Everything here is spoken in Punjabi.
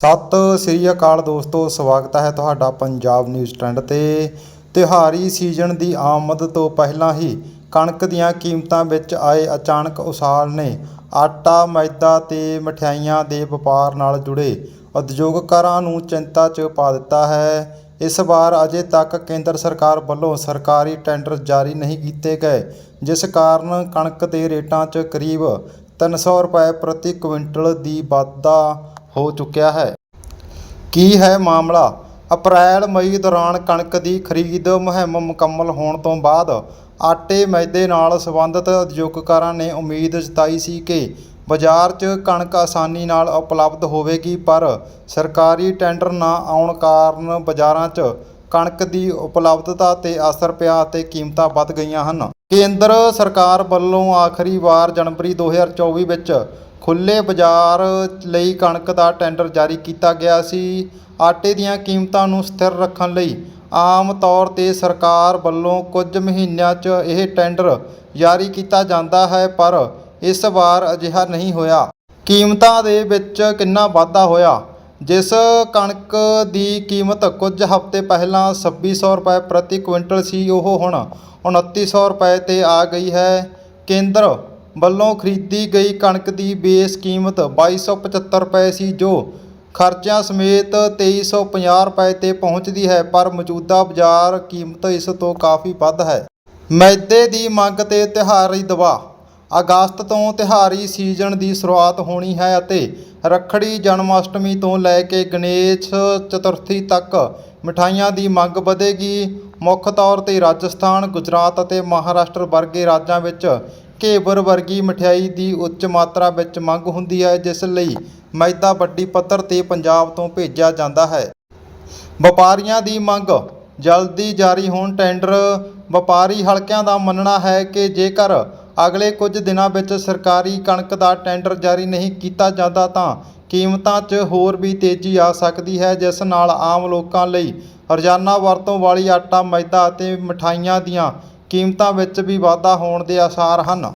ਸਤਿ ਸ੍ਰੀ ਅਕਾਲ ਦੋਸਤੋ, ਸਵਾਗਤ ਹੈ ਤੁਹਾਡਾ ਪੰਜਾਬ ਨਿਊਜ਼ ਟ੍ਰੈਂਡ ਤੇ। ਤਿਉਹਾਰੀ ਸੀਜ਼ਨ ਦੀ ਆਮਦ ਤੋਂ ਪਹਿਲਾਂ ਹੀ ਕਣਕ ਦੀਆਂ ਕੀਮਤਾਂ ਵਿੱਚ ਆਏ ਅਚਾਨਕ ਉਛਾਲ ਨੇ ਆਟਾ, ਮੈਦਾ ਤੇ ਮਠਿਆਈਆਂ ਦੇ ਵਪਾਰ ਨਾਲ ਜੁੜੇ ਉਦਯੋਗਕਾਰਾਂ ਨੂੰ ਚਿੰਤਾ 'ਚ ਪਾ ਦਿੱਤਾ ਹੈ। ਇਸ ਵਾਰ ਅਜੇ ਤੱਕ ਕੇਂਦਰ ਸਰਕਾਰ ਵੱਲੋਂ ਸਰਕਾਰੀ ਟੈਂਡਰ ਜਾਰੀ ਨਹੀਂ ਕੀਤੇ ਗਏ, ਜਿਸ ਕਾਰਨ ਕਣਕ ਦੇ ਰੇਟਾਂ 'ਚ ਕਰੀਬ 300 ਰੁਪਏ ਪ੍ਰਤੀ ਕੁਇੰਟਲ ਦੀ ਵਾਧਾ ਹੋ ਚੁੱਕਿਆ ਹੈ। ਕੀ ਹੈ ਮਾਮਲਾ? ਅਪ੍ਰੈਲ ਮਈ ਦੌਰਾਨ ਕਣਕ ਦੀ ਖਰੀਦ ਮੁਹਿੰਮ ਮੁਕੰਮਲ ਹੋਣ ਤੋਂ ਬਾਅਦ ਆਟੇ ਮੈਦੇ ਨਾਲ ਸੰਬੰਧਿਤ ਉਦਯੋਗਕਾਰਾਂ ਨੇ ਉਮੀਦ ਜਤਾਈ ਸੀ ਕਿ ਬਾਜ਼ਾਰ 'ਚ ਕਣਕ ਆਸਾਨੀ ਨਾਲ ਉਪਲਬਧ ਹੋਵੇਗੀ, ਪਰ ਸਰਕਾਰੀ ਟੈਂਡਰ ਨਾ ਆਉਣ ਕਾਰਨ ਬਾਜ਼ਾਰਾਂ 'ਚ ਕਣਕ ਦੀ ਉਪਲਬਧਤਾ ਤੇ ਅਸਰ ਪਿਆ ਅਤੇ ਕੀਮਤਾਂ ਵੱਧ ਗਈਆਂ ਹਨ। ਕੇਂਦਰ ਸਰਕਾਰ ਵੱਲੋਂ ਆਖਰੀ ਵਾਰ ਜਨਵਰੀ 2024 ਵਿੱਚ ਖੁੱਲੇ ਬਾਜ਼ਾਰ ਲਈ ਕਣਕ ਦਾ ਟੈਂਡਰ ਜਾਰੀ ਕੀਤਾ ਗਿਆ ਸੀ। ਆਟੇ ਦੀਆਂ ਕੀਮਤਾਂ ਨੂੰ ਸਥਿਰ ਰੱਖਣ ਲਈ ਆਮ ਤੌਰ ਤੇ ਸਰਕਾਰ ਵੱਲੋਂ ਕੁਝ ਮਹੀਨਿਆਂ 'ਚ ਇਹ ਟੈਂਡਰ ਜਾਰੀ ਕੀਤਾ ਜਾਂਦਾ ਹੈ, ਪਰ ਇਸ ਵਾਰ ਅਜਿਹਾ ਨਹੀਂ ਹੋਇਆ। ਕੀਮਤਾਂ ਦੇ ਵਿੱਚ ਕਿੰਨਾ ਵਾਧਾ ਹੋਇਆ? ਜਿਸ ਕਣਕ ਦੀ ਕੀਮਤ ਕੁਝ ਹਫ਼ਤੇ ਪਹਿਲਾਂ 2600 ਰੁਪਏ ਪ੍ਰਤੀ ਕੁਇੰਟਲ ਸੀ, ਉਹ ਹੁਣ 2900 ਰੁਪਏ ਤੇ ਆ ਗਈ ਹੈ। ਕੇਂਦਰ ਵੱਲੋਂ ਖਰੀਦੀ ਗਈ ਕਣਕ ਦੀ ਬੇਸ ਕੀਮਤ 2275 ਰੁਪਏ ਸੀ, ਜੋ ਖਰਚਿਆਂ ਸਮੇਤ 2350 ਰੁਪਏ ਤੇ ਪਹੁੰਚਦੀ ਹੈ, ਪਰ ਮੌਜੂਦਾ ਬਾਜ਼ਾਰ ਕੀਮਤ ਇਸ ਤੋਂ ਕਾਫੀ ਵੱਧ ਹੈ। ਮੈਦੇ ਦੀ ਮੰਗ ਤੇ ਤਿਉਹਾਰੀ ਦਬਾਅ ਅਗਸਤ ਤੋਂ ਤਿਉਹਾਰੀ ਸੀਜ਼ਨ ਦੀ ਸ਼ੁਰੂਆਤ ਹੋਣੀ ਹੈ ਅਤੇ ਰੱਖੜੀ ਜਨਮ ਅਸ਼ਟਮੀ ਤੋਂ ਲੈ ਕੇ ਗਣੇਸ਼ ਚਤੁਰਥੀ ਤੱਕ ਮਠਾਈਆਂ ਦੀ ਮੰਗ ਵਧੇਗੀ। ਮੁੱਖ ਤੌਰ ਤੇ ਰਾਜਸਥਾਨ, ਗੁਜਰਾਤ ਅਤੇ ਮਹਾਰਾਸ਼ਟਰ ਵਰਗੇ ਰਾਜਾਂ ਵਿੱਚ ਘੇਵਰ ਵਰਗੀ ਮਠਿਆਈ ਦੀ ਉੱਚ ਮਾਤਰਾ ਵਿੱਚ ਮੰਗ ਹੁੰਦੀ ਹੈ, ਜਿਸ ਲਈ ਮੈਦਾ ਵੱਡੀ ਪੱਧਰ ਤੇ ਪੰਜਾਬ ਤੋਂ ਭੇਜਿਆ ਜਾਂਦਾ ਹੈ। ਵਪਾਰੀਆਂ ਦੀ ਮੰਗ, ਜਲਦੀ ਜਾਰੀ ਹੋਣ ਟੈਂਡਰ। ਵਪਾਰੀ ਹਲਕਿਆਂ ਦਾ ਮੰਨਣਾ ਹੈ ਕਿ ਜੇਕਰ ਅਗਲੇ ਕੁਝ ਦਿਨਾਂ ਵਿੱਚ ਸਰਕਾਰੀ ਕਣਕ ਦਾ ਟੈਂਡਰ ਜਾਰੀ ਨਹੀਂ ਕੀਤਾ ਜਾਂਦਾ, ਤਾਂ ਕੀਮਤਾਂ 'ਚ ਹੋਰ ਵੀ ਤੇਜ਼ੀ ਆ ਸਕਦੀ ਹੈ, ਜਿਸ ਨਾਲ ਆਮ ਲੋਕਾਂ ਲਈ ਰੋਜ਼ਾਨਾ ਵਰਤੋਂ ਵਾਲੀ ਆਟਾ, ਮੈਦਾ ਅਤੇ ਮਠਾਈਆਂ ਦੀਆਂ ਕੀਮਤਾਂ ਵਿੱਚ ਵੀ ਵਾਧਾ ਹੋਣ ਦੇ ਆਸਾਰ ਹਨ।